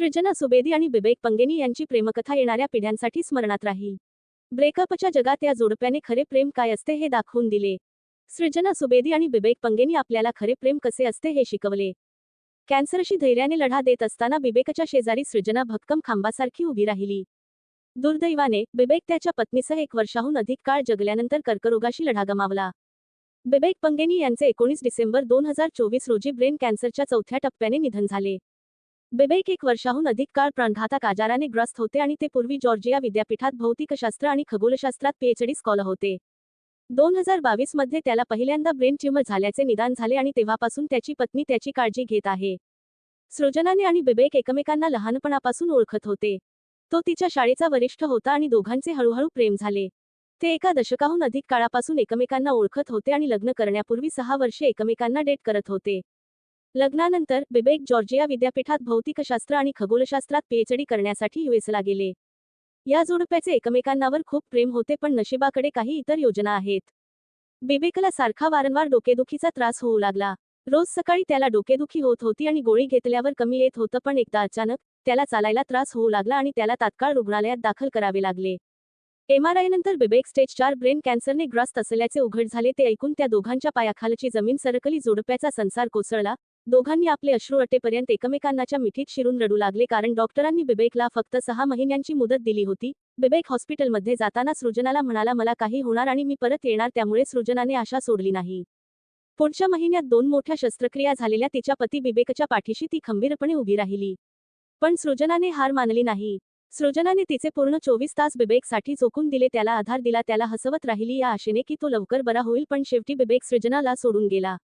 सृजना सुबेदी आणि बिबेक पंगेनी यांची प्रेमकथा येणाऱ्या पिढ्यांसाठी स्मरणात राहील. ब्रेकअपच्या जगात या जोडप्याने खरे प्रेम काय असते हे दाखवून दिले. सृजना सुबेदी आणि बिबेक पंगेनी आपल्याला खरे प्रेम कसे असते हे शिकवले. कॅन्सरशी धैर्याने लढा देत असताना बिबेकच्या शेजारी सृजना भक्कम खांबासारखी उभी राहिली. दुर्दैवाने बिबेक त्याच्या पत्नीसह एक वर्षाहून अधिक काळ जगल्यानंतर कर्करोगाशी लढा गमावला. बिबेक पंगेनी यांचे एकोणीस डिसेंबर दोन हजार चोवीस रोजी ब्रेन कॅन्सरच्या चौथ्या टप्प्याने निधन झाले. बेबेक एक वर्षाहून अधिक काळ प्राणघातक आजाराने ग्रस्त होते आणि ते पूर्वी जॉर्जिया विद्यापीठात भौतिकशास्त्र आणि खगोलशास्त्रात पीएचडी स्कॉलर होते. दोन हजार बावीसमध्ये त्याला पहिल्यांदा ब्रेन ट्यूमर झाल्याचे निदान झाले आणि तेव्हापासून त्याची पत्नी त्याची काळजी घेत आहे. सृजनाने आणि बिबेक एकमेकांना लहानपणापासून ओळखत होते. तो तिच्या शाळेचा वरिष्ठ होता आणि दोघांचे हळूहळू प्रेम झाले. ते एका दशकाहून अधिक काळापासून एकमेकांना ओळखत होते आणि लग्न करण्यापूर्वी सहा वर्षे एकमेकांना डेट करत होते. लग्नानंतर बिबेक जॉर्जिया विद्यापीठात भौतिकशास्त्र आणि खगोलशास्त्रात पीएचडी करण्यासाठी युएसला गेले. या जोडप्याचे एकमेकांवर खूप प्रेम होते पण नशिबाकडे काही इतर योजना आहेत. बिबेकला सारखा वारंवार डोकेदुखीचा त्रास होऊ लागला. रोज सकाळी त्याला डोकेदुखी होत होती आणि गोळी घेतल्यावर कमी येत होतं पण एकदा अचानक त्याला चालायला त्रास होऊ लागला आणि त्याला तात्काळ रुग्णालयात दाखल करावे लागले. एमआरआय नंतर बिबेक स्टेज चार ब्रेन कॅन्सरने ग्रस्त असल्याचे उघड झाले ते ऐकून त्या दोघांच्या पायाखालची जमीन सरकली जोडप्याचा संसार कोसळला दोघांनी आपले अश्रू अटेपर्यंत एकमेकांनाच्या मिठीत शिरून रडू लागले कारण डॉक्टरांनी बिबेकला फक्त सहा महिन्यांची मुदत दिली होती. बिबेक हॉस्पिटलमध्ये जाताना सृजनाला म्हणाला मला काही होणार आणि मी परत येणार त्यामुळे सृजनाने आशा सोडली नाही. पुढच्या महिन्यात दोन मोठ्या शस्त्रक्रिया झालेल्या तिच्या पती बिबेकच्या पाठीशी ती खंबीरपणे उभी राहिली. पण सृजनाने हार मानली नाही. सृजनाने तिचे पूर्ण चोवीस तास बिबेकसाठी झोकून दिले त्याला आधार दिला त्याला हसवत राहिली या आशेने की तो लवकर बरा होईल पण शेवटी बिबेक सृजनाला सोडून गेला.